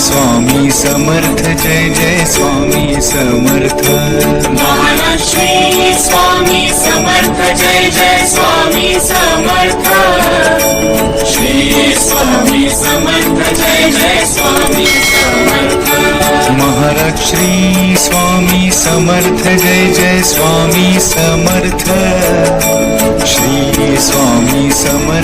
Swami Samarth Jai Jai Swami Samarth. Maharaj Shri Swami Samarth Jai Jai Swami Samarth. Shri Swami Samarth Jai Jai Swami Samarth. Maharaj Shri Swami Samarth Jai Jai Swami Samarth. Shri Swami Samarth